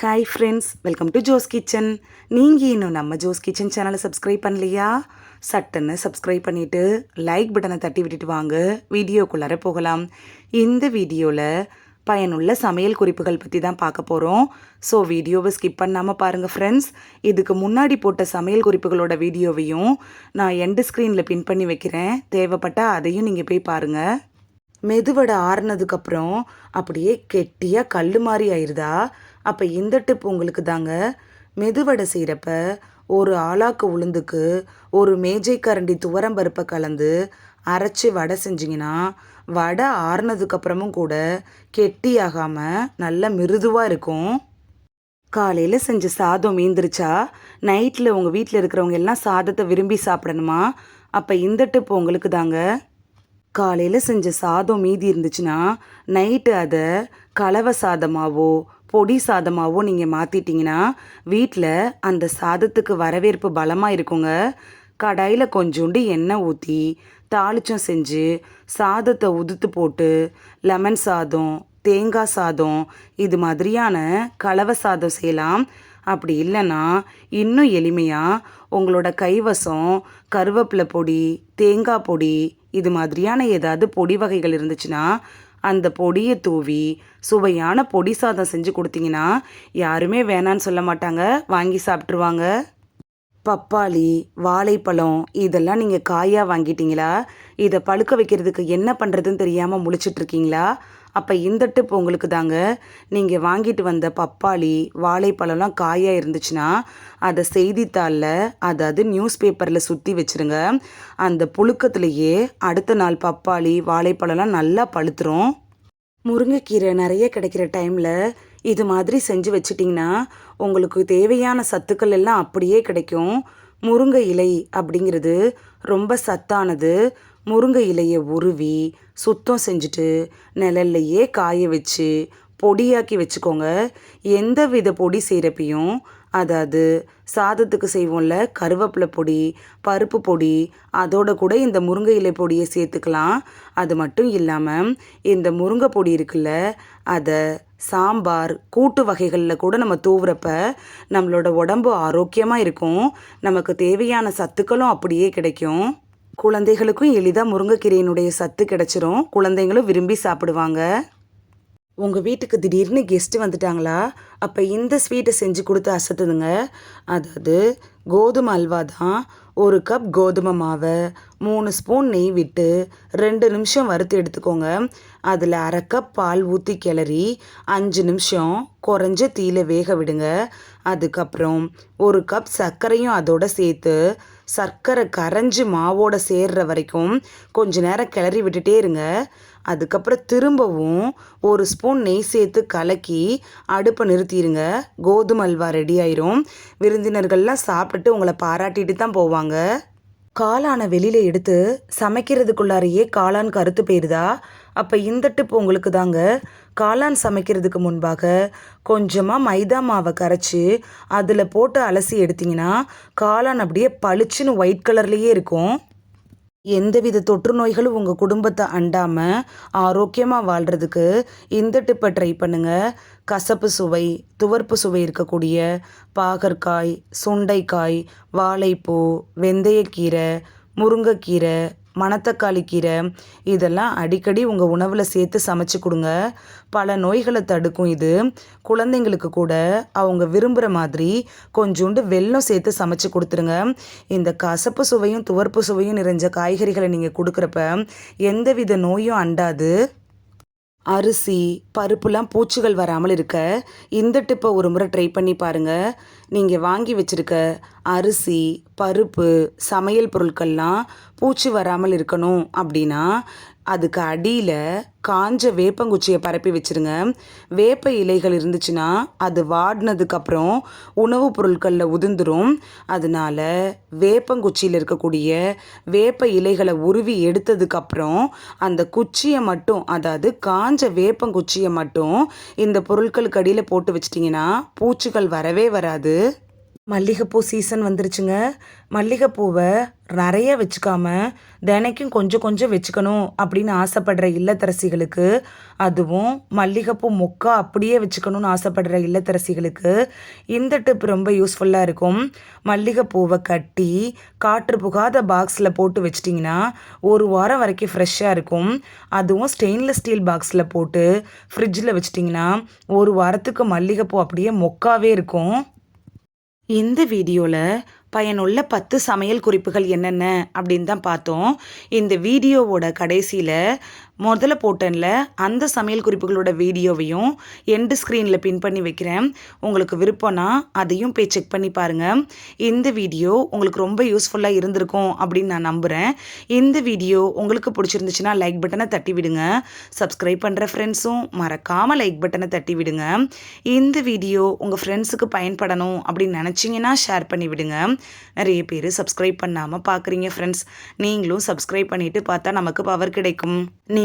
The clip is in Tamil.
Hi friends welcome to Jo's kitchen நீங்கள் இன்னும் நம்ம ஜோஸ் கிச்சன் சேனலை சப்ஸ்கிரைப் பண்ணலையா? சட்டுன்னு சப்ஸ்கிரைப் பண்ணிவிட்டு லைக் பட்டனை தட்டி விட்டுட்டு வாங்க. வீடியோக்குள்ளார போகலாம். இந்த வீடியோவில் பயனுள்ள சமையல் குறிப்புகள் பற்றி தான் பார்க்க போகிறோம் ஸோ வீடியோவை ஸ்கிப் பண்ணாமல் பாருங்கள் ஃப்ரெண்ட்ஸ் இதுக்கு முன்னாடி போட்ட சமையல் குறிப்புகளோட வீடியோவையும் நான் எண்டு ஸ்க்ரீனில் பின் பண்ணி வைக்கிறேன். தேவைப்பட்டால் அதையும் நீங்கள் போய் பாருங்கள் மெதுவடை ஆறுனதுக்கப்புறம் அப்படியே கெட்டியாக கல் மாதிரி ஆயிருதா? அப்போ இந்த டிப் உங்களுக்கு தாங்க. மெதுவடை செய்கிறப்ப ஒரு ஆளாக்கு உளுந்துக்கு ஒரு மேஜை கரண்டி துவரம் பருப்பை கலந்து அரைச்சி வடை செஞ்சிங்கன்னா வடை ஆறுனதுக்கப்புறமும் கூட கெட்டியாகாமல் நல்ல மிருதுவாக இருக்கும். காலையில் செஞ்ச சாதம் மீந்திருச்சா? நைட்டில் உங்கள் வீட்டில் இருக்கிறவங்க எல்லாம் சாதத்தை விரும்பி சாப்பிடணுமா? அப்போ இந்த டிப் உங்களுக்கு தாங்க. காலையில் செஞ்ச சாதம் மீதி இருந்துச்சுன்னா நைட்டு அதை கலவை சாதமாவோ பொடி சாதமாவோ நீங்கள் மாற்றிட்டீங்கன்னா வீட்டில் அந்த சாதத்துக்கு வரவேற்பு பலமாக இருக்குங்க. கடாயில் கொஞ்சோண்டு எண்ணெய் ஊற்றி தாளிச்சம் செஞ்சு சாதத்தை உதுத்து போட்டு லெமன் சாதம் தேங்காய் சாதம் இது மாதிரியான கலவை சாதம் செய்யலாம். அப்படி இல்லைன்னா இன்னும் எளிமையாக உங்களோட கைவசம் கருவேப்பிலை பொடி தேங்காய் பொடி இது மாதிரியான ஏதாவது பொடி வகைகள் இருந்துச்சுன்னா அந்த பொடியை தூவி சுவையான பொடி சாதம் செஞ்சு கொடுத்தீங்கன்னா யாருமே வேணான்னு சொல்ல மாட்டாங்க. வாங்கி சாப்பிட்ருவாங்க பப்பாளி வாழைப்பழம் இதெல்லாம் நீங்கள் காயாக வாங்கிட்டீங்களா? இதை பழுக்க வைக்கிறதுக்கு என்ன பண்ணுறதுன்னு தெரியாமல் முழிச்சிட்ருக்கீங்களா அப்போ இந்த டிப் உங்களுக்கு தாங்க. நீங்கள் வாங்கிட்டு வந்த பப்பாளி வாழைப்பழம்லாம் காயாக இருந்துச்சுன்னா அதை செய்தித்தாளில் அதாவது நியூஸ் பேப்பரில் சுற்றி வச்சுருங்க. அந்த புழுக்கத்துலேயே அடுத்த நாள் பப்பாளி வாழைப்பழம்லாம் நல்லா பழுத்துரும். முருங்கைக்கீரை நிறைய கிடைக்கிற டைமில் இது மாதிரி செஞ்சு வச்சிட்டிங்கன்னா உங்களுக்கு தேவையான சத்துக்கள் எல்லாம் அப்படியே கிடைக்கும். முருங்கை இலை அப்படிங்கிறது ரொம்ப சத்தானது. முருங்கை இலையை உருவி சுத்தம் செஞ்சுட்டு நிழல்லையே காய வச்சு பொடியாக்கி வச்சுக்கோங்க. எந்த வித பொடி செய்கிறப்பையும் அதாவது சாதத்துக்கு செய்வோம்ல கருவேப்பிலை பொடி பருப்பு பொடி அதோட கூட இந்த முருங்கை இலை பொடியை சேர்த்துக்கலாம். அது மட்டும் இல்லாமல் இந்த முருங்கை பொடி இருக்குல்ல அதை சாம்பார் கூட்டு வகைகளில் கூட நம்ம தூவுறப்ப நம்மளோட உடம்பு ஆரோக்கியமாக இருக்கும். நமக்கு தேவையான சத்துக்களும் அப்படியே கிடைக்கும். குழந்தைகளுக்கும் எளிதாக முருங்கைக்கீரையினுடைய சத்து கிடைச்சிரும். குழந்தைங்களும் விரும்பி சாப்பிடுவாங்க. உங்கள் வீட்டுக்கு திடீர்னு கெஸ்ட்டு வந்துட்டாங்களா? அப்போ இந்த ஸ்வீட்டை செஞ்சு கொடுத்து அசத்துதுங்க அதாவது கோதுமை அல்வா தான் ஒரு கப் கோதுமை மாவை மூணு ஸ்பூன் நெய் விட்டு ரெண்டு நிமிஷம் வறுத்து எடுத்துக்கோங்க. அதில் அரை கப் பால் ஊற்றி கிளறி அஞ்சு நிமிஷம் குறைஞ்ச தீயில வேக விடுங்க. அதுக்கப்புறம் ஒரு கப் சர்க்கரையும் அதோட சேர்த்து சர்க்கரை கரைஞ்சி மாவோட சேர்ற வரைக்கும் கொஞ்ச நேரம் கிளறி விட்டுட்டே இருங்க. அதுக்கப்புறம் திரும்பவும் ஒரு ஸ்பூன் நெய் சேர்த்து கலக்கி அடுப்பை நிறுத்திடுங்க கோதுமை அல்வா ரெடி ஆயிரும். விருந்தினர்கள்லாம் சாப்பிட்டுட்டு உங்களை பாராட்டிட்டு தான் போவாங்க. காளானை வெளியில் எடுத்து சமைக்கிறதுக்குள்ளாரையே காளான் கருத்து போயிருதா அப்போ இந்த டிப் உங்களுக்கு தாங்க. காளான் சமைக்கிறதுக்கு முன்பாக கொஞ்சமாக மைதா மாவை கரைச்சி அதில் போட்டு அலசி எடுத்திங்கன்னா காளான் அப்படியே பளிச்சுன்னு ஒயிட் கலர்லேயே இருக்கும். எந்தவித தொற்று நோய்களும் உங்கள் குடும்பத்தை அண்டாமல் ஆரோக்கியமாக வாழ்கிறதுக்கு இந்த டிப்பை ட்ரை பண்ணுங்கள் கசப்பு சுவை துவர்ப்பு சுவை இருக்கக்கூடிய பாகற்காய் சுண்டைக்காய் வாழைப்பூ வெந்தயக்கீரை முருங்கைக்கீரை மணத்தக்காளி கீரை இதெல்லாம் அடிக்கடி உங்கள் உணவில் சேர்த்து சமைச்சு கொடுங்க. பல நோய்களை தடுக்கும் இது. குழந்தைங்களுக்கு கூட அவங்க விரும்புகிற மாதிரி கொஞ்சோண்டு வெல்லம் சேர்த்து சமைச்சு கொடுத்துருங்க. இந்த கசப்பு சுவையும் துவர்ப்பு சுவையும் நிறைஞ்ச காய்கறிகளை நீங்கள் கொடுக்குறப்ப எந்தவித நோயும் அண்டாது. அரிசி பருப்புலாம் பூச்சிகள் வராமல் இருக்க. இந்த டிப்பை ஒரு முறை ட்ரை பண்ணி பாருங்கள் நீங்கள் வாங்கி வச்சுருக்க அரிசி பருப்பு சமையல் பொருட்கள்லாம் பூச்சி வராமல் இருக்கணும் அப்படின்னா அதுக்கு அடியில் காஞ்ச வேப்பங்குச்சியை பரப்பி வச்சுருங்க. வேப்ப இலைகள் இருந்துச்சுன்னா அது வாடினதுக்கப்புறம் உணவுப் பொருட்களில் உதிர்ந்துடும் அதனால வேப்பங்குச்சியில் இருக்கக்கூடிய வேப்ப இலைகளை உருவி எடுத்ததுக்கப்புறம் அந்த குச்சியை மட்டும் அதாவது காஞ்ச வேப்பங்குச்சியை மட்டும் இந்த பொருட்களுக்கு அடியில் போட்டு வச்சிட்டிங்கன்னா பூச்சிகள் வரவே வராது. மல்லிகைப்பூ சீசன் வந்துருச்சுங்க. மல்லிகைப்பூவை நிறைய வச்சுக்காம தினைக்கும் கொஞ்சம் கொஞ்சம் வச்சுக்கணும் அப்படின்னு ஆசைப்படுற இல்லத்தரசிகளுக்கு அதுவும் மல்லிகைப்பூ மொக்கா அப்படியே வச்சுக்கணும்னு ஆசைப்படுற இல்லத்தரசிகளுக்கு இந்த டிப் ரொம்ப யூஸ்ஃபுல்லாக இருக்கும். மல்லிகைப்பூவை கட்டி காற்று புகாத பாக்ஸில் போட்டு வச்சிட்டிங்கன்னா ஒரு வாரம் வரைக்கும் ஃப்ரெஷ்ஷாக இருக்கும். அதுவும் ஸ்டெயின்லெஸ் ஸ்டீல் பாக்ஸில் போட்டு ஃப்ரிட்ஜில் வச்சிட்டிங்கன்னா ஒரு வாரத்துக்கு மல்லிகைப்பூ அப்படியே மொக்காவே இருக்கும். இந்த வீடியோவில் பயனுள்ள பத்து சமையல் குறிப்புகள் என்னென்ன அப்படின்னு தான் பார்த்தோம். இந்த வீடியோவோட கடைசியில் முதல்ல போட்டேன்ல அந்த சமையல் குறிப்புகளோட வீடியோவையும் எண்டு ஸ்க்ரீனில் பின் பண்ணி வைக்கிறேன். உங்களுக்கு விருப்பம்னா அதையும் போய் செக் பண்ணி பாருங்கள் இந்த வீடியோ உங்களுக்கு ரொம்ப யூஸ்ஃபுல்லாக இருந்திருக்கும் அப்படின்னு நான் நம்புகிறேன் இந்த வீடியோ உங்களுக்கு பிடிச்சிருந்துச்சுன்னா லைக் பட்டனை தட்டி விடுங்க. சப்ஸ்கிரைப் பண்ணுற ஃப்ரெண்ட்ஸும் மறக்காமல் லைக் பட்டனை தட்டி விடுங்க. இந்த வீடியோ உங்கள் ஃப்ரெண்ட்ஸுக்கு பயன்படணும் அப்படின்னு நினச்சிங்கன்னா ஷேர் பண்ணி விடுங்க. நிறைய பேர் சப்ஸ்கிரைப் பண்ணாமல் பார்க்குறீங்க ஃப்ரெண்ட்ஸ் நீங்களும் சப்ஸ்கிரைப் பண்ணிவிட்டு பார்த்தா நமக்கு பவர் கிடைக்கும். நீ